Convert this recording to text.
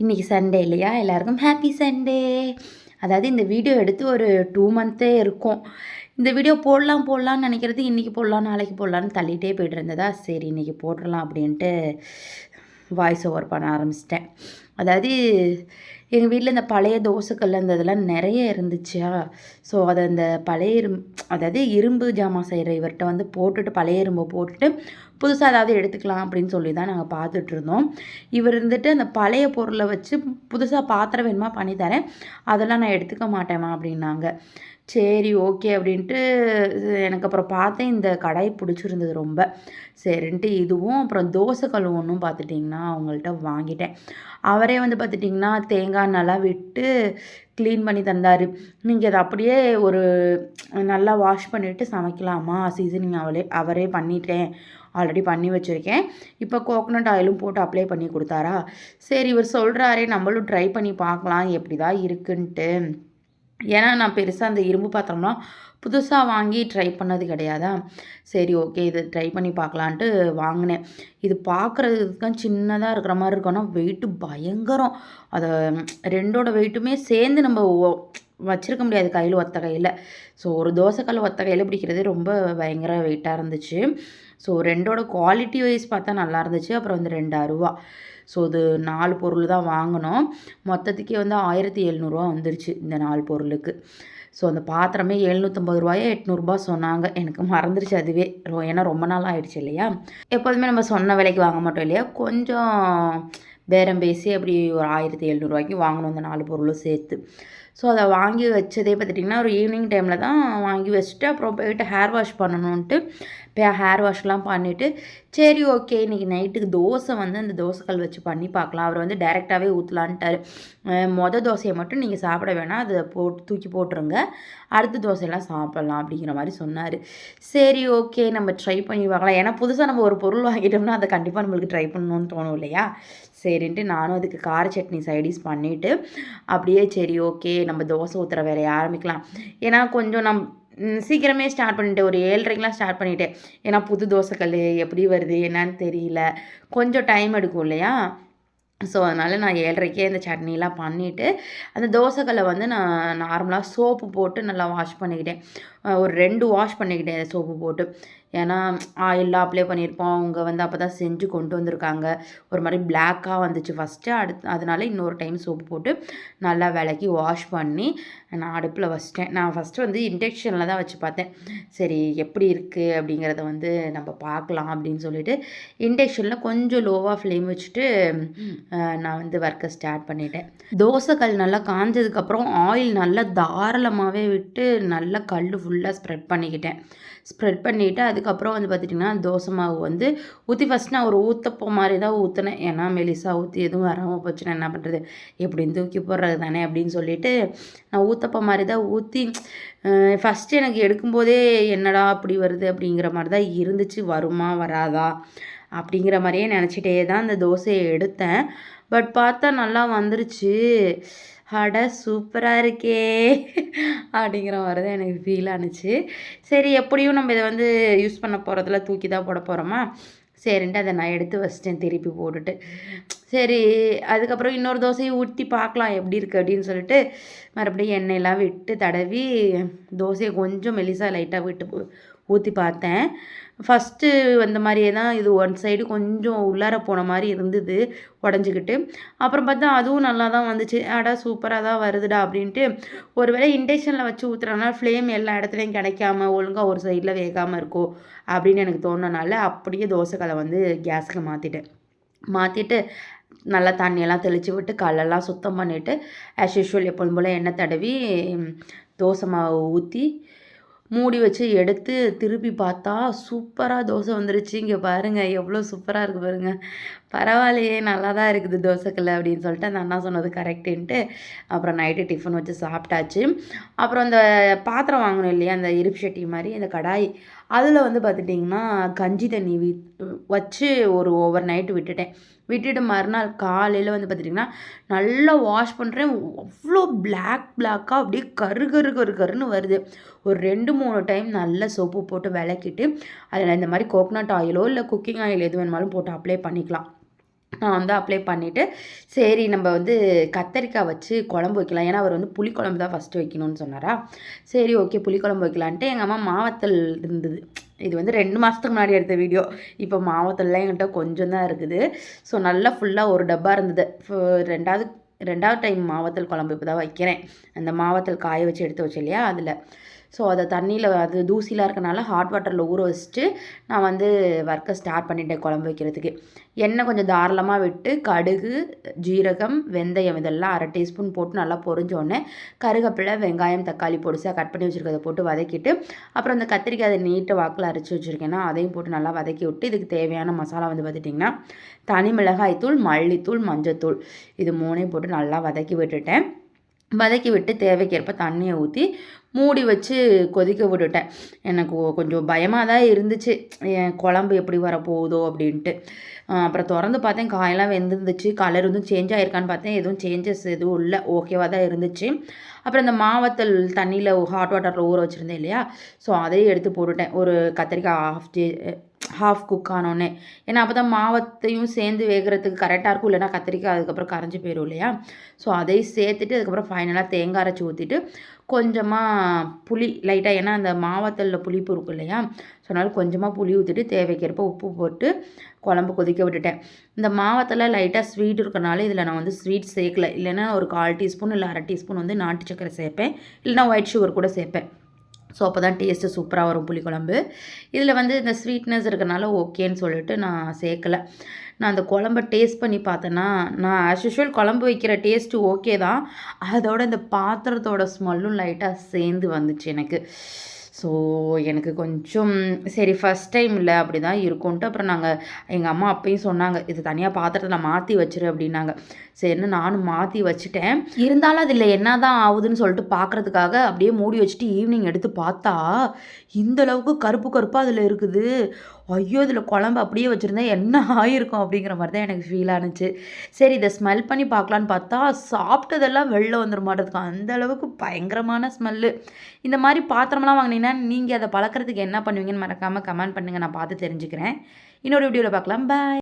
இன்றைக்கி சண்டே இல்லையா? எல்லாருக்கும் ஹாப்பி சண்டே அதாவது இந்த வீடியோ எடுத்து ஒரு டூ மந்த்தே இருக்கும். இந்த வீடியோ போடலாம் போடலான்னு நினைக்கிறது இன்றைக்கி போடலாம் நாளைக்கு போடலான்னு தள்ளிகிட்டே போய்ட்டு இருந்ததா? சரி இன்றைக்கி போட்டுடலாம் அப்படின்ட்டு வாய்ஸ் ஓவர் பண்ண ஆரம்பிச்சிட்டேன். அதாவது எங்கள் வீட்டில் இந்த பழைய தோசைக்கல் அந்த இதெல்லாம் நிறைய இருந்துச்சா. ஸோ அதை அந்த பழைய இரும்பு அதாவது இரும்பு ஜாமான் செய்கிற இவர்கிட்ட வந்து போட்டுட்டு பழைய இரும்பை போட்டுட்டு புதுசாக ஏதாவது எடுத்துக்கலாம் அப்படின்னு சொல்லி தான் நாங்கள் பார்த்துட்டு இருந்தோம். இவர் இருந்துட்டு அந்த பழைய பொருளை வச்சு புதுசாக பாத்திரம் வேணுமா பண்ணி தரேன். அதெல்லாம் நான் எடுத்துக்க மாட்டேமா அப்படின்னாங்க. சரி ஓகே அப்படின்ட்டு எனக்கு அப்புறம் பார்த்தேன் இந்த கடாய் பிடிச்சிருந்தது ரொம்ப. சரின்ட்டு இதுவும் அப்புறம் தோசை கழுவு ஒன்றும் பார்த்துட்டிங்கன்னா அவங்கள்ட்ட வாங்கிட்டேன். அவரே வந்து பார்த்துட்டிங்கன்னா தேங்காய் நல்லா விட்டு க்ளீன் பண்ணி தந்தார். நீங்கள் அதை அப்படியே ஒரு நல்லா வாஷ் பண்ணிவிட்டு சமைக்கலாமா? சீசனிங் அவளே அவரே பண்ணிட்டேன். ஆல்ரெடி பண்ணி வச்சுருக்கேன். இப்போ கோகோனட் ஆயிலும் போட்டு அப்ளை பண்ணி கொடுத்தாரா? சரி இவர் சொல்கிறாரே நம்மளும் ட்ரை பண்ணி பார்க்கலாம் எப்படி தான் இருக்குன்ட்டு. ஏன்னா நான் பெருசாக அந்த இரும்பு பாத்திரம்லாம் புதுசாக வாங்கி ட்ரை பண்ணது கிடையாதா? சரி ஓகே இது ட்ரை பண்ணி பார்க்கலான்ட்டு வாங்கினேன். இது பார்க்குறதுக்கு சின்னதாக இருக்கிற மாதிரி இருக்கும். ஆனால் வெயிட்டு பயங்கரம். அதை ரெண்டோட வெயிட்டுமே சேர்ந்து நம்ம வச்சுருக்க முடியாது கையில் ஒத்த கையில் ஸோ ஒரு தோசைக்கல் ஒத்த கையில் பிடிக்கிறது ரொம்ப பயங்கர வெயிட்டாக இருந்துச்சு. ஸோ ரெண்டோட குவாலிட்டி வைஸ் பார்த்தா நல்லா இருந்துச்சு. அப்புறம் வந்து ரெண்டு அருவா. ஸோ இது நாலு பொருள் தான் வாங்கினோம். மொத்தத்துக்கே வந்து ஆயிரத்தி எழுநூறுவா வந்துருச்சு இந்த நாலு பொருளுக்கு. ஸோ அந்த பாத்திரமே எழுநூற்றம்பது ரூபாயோ எட்நூறுபா சொன்னாங்க. எனக்கு மறந்துருச்சு அதுவே. ஏன்னா ரொம்ப நாள் ஆயிடுச்சு இல்லையா? எப்போதுமே நம்ம சொன்ன விலைக்கு வாங்க மாட்டோம் இல்லையா? கொஞ்சம் பேரம் பேசி அப்படி ஒரு ஆயிரத்தி எழுநூறுவாய்க்கு வாங்கணும் அந்த நாலு பொருளும் சேர்த்து. ஸோ அதை வாங்கி வச்சதே பார்த்துட்டிங்கன்னா ஒரு ஈவினிங் டைமில் தான் வாங்கி வச்சுட்டு அப்புறம் போயிட்டு ஹேர் வாஷ் பண்ணணுன்ட்டு இப்போ ஹேர் வாஷ்லாம் பண்ணிவிட்டு சரி ஓகே இன்றைக்கி நைட்டுக்கு தோசை வந்து அந்த தோசைக்கல் வச்சு பண்ணி பார்க்கலாம். அவர் வந்து டைரெக்டாகவே ஊற்றலான்ட்டார் மொதல் தோசையை மட்டும் நீங்கள் சாப்பிட வேணாம். அதை போட்டு தூக்கி போட்டுருங்க. அடுத்த தோசையெல்லாம் சாப்பிட்லாம் அப்படிங்கிற மாதிரி சொன்னார். சரி ஓகே நம்ம ட்ரை பண்ணி பார்க்கலாம். ஏன்னா புதுசாக நம்ம ஒரு பொருள் வாங்கிட்டோம்னா அதை கண்டிப்பாக நம்மளுக்கு ட்ரை பண்ணணும்னு தோணும் இல்லையா? சரின்ட்டு நானும் அதுக்கு கார சட்னி சைடிஸ் பண்ணிவிட்டு அப்படியே சரி ஓகே நம்ம தோசை ஊற்றுற வேலையை ஆரம்பிக்கலாம். ஏன்னா கொஞ்சம் நம் சீக்கிரமே ஸ்டார்ட் பண்ணிட்டேன் ஒரு ஏழரைக்கெலாம் ஸ்டார்ட் பண்ணிட்டேன் ஏன்னா புது தோசைக்கல் எப்படி வருது என்னன்னு தெரியல. கொஞ்சம் டைம் எடுக்கும் இல்லையா? ஸோ அதனால் நான் ஏழரைக்கே இந்த சட்னிலாம் பண்ணிவிட்டு அந்த தோசைக்கல்லை வந்து நான் நார்மலாக சோப்பு போட்டு நல்லா வாஷ் பண்ணிக்கிட்டேன். ஒரு ரெண்டு வாஷ் பண்ணிக்கிட்டேன் சோப்பு போட்டு. ஏன்னா ஆயிலெலாம் அப்ளை பண்ணியிருப்போம். அவங்க வந்து அப்போ தான் செஞ்சு கொண்டு வந்திருக்காங்க. ஒரு மாதிரி பிளாக்காக வந்துச்சு ஃபஸ்ட்டு அடுத்து அதனால இன்னொரு டைம் சோப்பு போட்டு நல்லா விளக்கி வாஷ் பண்ணி நான் அடுப்பில் வச்சிட்டேன். நான் ஃபஸ்ட்டு வந்து இண்டக்ஷனில் தான் வச்சு பார்த்தேன். சரி எப்படி இருக்குது அப்படிங்கிறத வந்து நம்ம பார்க்கலாம் அப்படின்னு சொல்லிட்டு இண்டக்ஷனில் கொஞ்சம் லோவாக ஃப்ளேம் வச்சுட்டு நான் வந்து ஒர்க்கை ஸ்டார்ட் பண்ணிட்டேன். தோசைக்கல் நல்லா காஞ்சதுக்கப்புறம் ஆயில் நல்லா தாராளமாகவே விட்டு நல்லா கல் ஃபுல்லாக ஸ்ப்ரெட் பண்ணிக்கிட்டேன். ஸ்ப்ரெட் பண்ணிவிட்டு அதுக்கப்புறம் வந்து பார்த்துட்டிங்கன்னா தோசை மாவு வந்து ஊற்றி ஃபஸ்ட் நான் ஒரு ஊற்றப்போ மாதிரி தான் ஊற்றினேன் ஏன்னா மெலிசா ஊற்றி எதுவும் வராமல் போச்சுன்னா என்ன பண்ணுறது எப்படின்னு தூக்கி போடுறது தானே அப்படின்னு சொல்லிட்டு நான் ஊற்றப்போ மாதிரி தான் ஊற்றி ஃபஸ்ட்டு எனக்கு எடுக்கும்போதே என்னடா அப்படி வருது அப்படிங்கிற மாதிரி தான் இருந்துச்சு. வருமா வராதா? அப்படிங்கிற மாதிரியே நினச்சிட்டே தான் அந்த தோசையை எடுத்தேன். பட் பார்த்தா நல்லா வந்துருச்சு. அட சூப்பராக இருக்கே. அப்படிங்கிற மாதிரி தான் எனக்கு ஃபீல் ஆணுச்சு சரி எப்படியும் நம்ம இதை வந்து யூஸ் பண்ண போகிறதுல தூக்கி தான் போட போகிறோமா சரின்ட்டு அதை நான் எடுத்து வச்சிட்டேன் திருப்பி போட்டுட்டு. சரி அதுக்கப்புறம் இன்னொரு தோசையை ஊற்றி பார்க்கலாம் எப்படி இருக்குது அப்படின்னு சொல்லிட்டு மறுபடியும் எண்ணெயெல்லாம் விட்டு தடவி தோசையை கொஞ்சம் மெலிசாக லைட்டாக விட்டு ஊற்றி பார்த்தேன். ஃபஸ்ட்டு வந்த மாதிரியே தான் இது ஒன் சைடு கொஞ்சம் உள்ளார போன மாதிரி இருந்தது உடஞ்சிக்கிட்டு. அப்புறம் பார்த்தா அதுவும் நல்லா தான் வந்துச்சு. அடா சூப்பராக தான் வருதுடா அப்படின்ட்டு. ஒரு வேளை இண்டக்ஷனில் வச்சு ஊற்றுறதுனால ஃப்ளேம் எல்லா இடத்துலையும் கிடைக்காம ஒழுங்காக ஒரு சைடில் வேகாமல் இருக்கும் அப்படின்னு எனக்கு தோணுனால அப்படியே தோசைக்கலை வந்து கேஸுக்கு மாற்றிட்டேன் மாற்றிட்டு நல்லா தண்ணியெல்லாம் தெளித்து விட்டு கல்லெல்லாம் சுத்தம் பண்ணிவிட்டு ஆஸ் யூஷுவல் எப்போதும் போல் எண்ணெய் தடவி தோசை மாவு ஊற்றி மூடி வச்சு எடுத்து திருப்பி பார்த்தா சூப்பராக தோசை வந்துருச்சு. இங்கே பாருங்கள் எவ்வளோ சூப்பராக இருக்குது பாருங்கள் பரவாயில்லையே நல்லா தான் இருக்குது தோசைக்கல்ல அப்படின்னு சொல்லிட்டு அந்த அண்ணா சொன்னது கரெக்டுன்ட்டு அப்புறம் நைட்டு டிஃபன் வச்சு சாப்பிட்டாச்சு. அப்புறம் அந்த பாத்திரம் வாங்கணும் இல்லையா அந்த இருப்பு சட்டி மாதிரி அந்த கடாய் அதில் வந்து பார்த்துட்டிங்கன்னா கஞ்சி தண்ணி வி வச்சு ஒரு ஓவர் நைட்டு விட்டுட்டேன். விட்டுட்டு மறுநாள் காலையில் வந்து பார்த்துட்டிங்கன்னா நல்லா வாஷ் பண்ணுறேன் அவ்வளோ பிளாக் பிளாக்காக அப்படியே கரு கரு கரு கருன்னு வருது. ஒரு ரெண்டு மூணு டைம் நல்லா சோப்பு போட்டு விளக்கிட்டு அதில் இந்த மாதிரி கோகனட் ஆயிலோ இல்லை குக்கிங் ஆயில் எது வேணுமாலும் போட்டு அப்ளை பண்ணிக்கலாம். நான் வந்து அப்ளை பண்ணிவிட்டு சரி நம்ம வந்து கத்தரிக்காய் வச்சு குழம்பு வைக்கலாம். ஏன்னா அவர் வந்து புளிக்குழம்பு தான் ஃபஸ்ட்டு வைக்கணும்னு சொன்னாரா? சரி ஓகே புளிக்குழம்பு வைக்கலான்ட்டு எங்கள் அம்மா மாவத்தல் இருந்தது. இது வந்து ரெண்டு மாதத்துக்கு முன்னாடி எடுத்த வீடியோ இப்போ மாவத்தல்லாம் என்கிட்ட கொஞ்சம் தான் இருக்குது. ஸோ நல்லா ஃபுல்லாக ஒரு டப்பா இருந்தது. ரெண்டாவது ரெண்டாவது டைம் மாவத்தல் குழம்பு இப்போ தான் வைக்கிறேன். அந்த மாவத்தல் காய வச்சு எடுத்து வச்சு இல்லையா அதில். ஸோ அதை தண்ணியில் அது தூசிலாம் இருக்கனால ஹாட் வாட்டரில் ஊற வச்சுட்டு நான் வந்து ஒர்க்கை ஸ்டார்ட் பண்ணிட்டேன் குழம்பு வைக்கிறதுக்கு. எண்ணெய் கொஞ்சம் தாராளமாக விட்டு கடுகு ஜீரகம் வெந்தயம் இதெல்லாம் அரை டீஸ்பூன் போட்டு நல்லா பொறிஞ்சோடனே கருகப்பிலை வெங்காயம் தக்காளி பொடிசாக கட் பண்ணி வச்சுருக்கதை போட்டு வதக்கிட்டு அப்புறம் அந்த கத்திரிக்காய் அதை நீட்டு வாக்கில் அரைச்சி வச்சுருக்கேன்னா அதையும் போட்டு நல்லா வதக்கி விட்டு இதுக்கு தேவையான மசாலா வந்து பார்த்துட்டிங்கன்னா தனி மிளகாய்த்தூள் மல்லித்தூள் மஞ்சத்தூள் இது மூணையும் போட்டு நல்லா வதக்கி விட்டுட்டேன். வதக்கி விட்டு தேவைக்கேற்ப தண்ணியை ஊற்றி மூடி வச்சு கொதிக்க விட்டுட்டேன். எனக்கு கொஞ்சம் பயமாக தான் இருந்துச்சு. என் குழம்பு எப்படி வரப்போகுதோ அப்படின்ட்டு. அப்புறம் திறந்து பார்த்தேன். காயெல்லாம் வெந்துருந்துச்சு. கலர் வந்து சேஞ்ச் ஆகிருக்கான்னு பார்த்தேன். எதுவும் சேஞ்சஸ் எதுவும் இல்லை. ஓகேவாக தான் இருந்துச்சு. அப்புறம் இந்த மாவத்தல் தண்ணியில் ஹாட் வாட்டரில் ஊற வச்சுருந்தேன் இல்லையா? ஸோ அதையும் எடுத்து போட்டுட்டேன். ஒரு கத்திரிக்காய் ஹாஃப் ஜே ஹாஃப் குக் ஆனோடனே ஏன்னா அப்போ தான் மாவத்தையும் சேர்ந்து வேகிறதுக்கு கரெக்டாக இருக்கும். இல்லைனா கத்திரிக்காய் அதுக்கப்புறம் கரைஞ்சி போயிடும் இல்லையா? ஸோ அதையும் சேர்த்துட்டு அதுக்கப்புறம் ஃபைனலாக தேங்காய் அரைச்சி ஊற்றிட்டு கொஞ்சமாக புளி லைட்டாக ஏன்னா அந்த மாவத்தலில் புளிப்பு இருக்கும் இல்லையா? ஸோ அதனால் கொஞ்சமாக புளி ஊற்றிட்டு தேவைக்கிறப்ப உப்பு போட்டு குழம்பு கொதிக்க விட்டுட்டேன். இந்த மாவத்தில் லைட்டாக ஸ்வீட் இருக்கனால இதில் நான் வந்து ஸ்வீட் சேர்க்கல. இல்லைன்னா ஒரு கால் டீஸ்பூன் இல்லை அரை டீஸ்பூன் வந்து நாட்டு சக்கரை சேர்ப்பேன். இல்லைனா ஒயிட் சுகர் கூட சேர்ப்பேன். ஸோ அப்போ தான் டேஸ்ட்டு சூப்பராக வரும் புளிக்குழம்பு. இதில் வந்து இந்த ஸ்வீட்னஸ் இருக்கிறனால ஓகேன்னு சொல்லிட்டு நான் சேர்க்கலை. நான் அந்த குழம்ப டேஸ்ட் பண்ணி பார்த்தேன்னா நான் ஆஸ் யூஷுவல் குழம்பு வைக்கிற டேஸ்ட்டு ஓகே தான். அதோட இந்த பாத்திரத்தோட ஸ்மெல்லும் லைட்டாக சேர்ந்து வந்துச்சு எனக்கு. ஸோ எனக்கு கொஞ்சம் சரி ஃபஸ்ட் டைம் இல்லை அப்படி தான் இருக்கும்ன்ட்டு அப்புறம் நாங்கள் எங்கள் அம்மா அப்பையும் சொன்னாங்க இது தனியாக பாத்திரத்தில் மாற்றி வச்சிரு அப்படின்னாங்க. சரின்னு நானும் மாற்றி வச்சுட்டேன். இருந்தாலும் அதில் என்ன தான் ஆகுதுன்னு சொல்லிட்டு பார்க்குறதுக்காக அப்படியே மூடி வச்சுட்டு ஈவினிங் எடுத்து பார்த்தா இந்த அளவுக்கு கருப்பு கருப்பாக அதில் இருக்குது. ஐயோ இதில் குழம்பு அப்படியே வச்சுருந்தா என்ன ஆகிருக்கும் அப்படிங்கிற மாதிரி தான் எனக்கு ஃபீல் ஆனிச்சு. சரி இதை ஸ்மெல் பண்ணி பார்க்கலான்னு பார்த்தா சாப்பிட்டதெல்லாம் வெளில வந்துட மாட்டேதுக்கு அந்த அளவுக்கு பயங்கரமான ஸ்மெல்லு இந்த மாதிரி பாத்திரமெல்லாம் வாங்கினீங்கன்னா நீங்கள் அதை பழக்கிறதுக்கு என்ன பண்ணுவீங்கன்னு மறக்காமல் கமெண்ட் பண்ணுங்கள் நான் பார்த்து தெரிஞ்சுக்கிறேன். இன்னொரு வீடியோவில் பார்க்கலாம். பாய்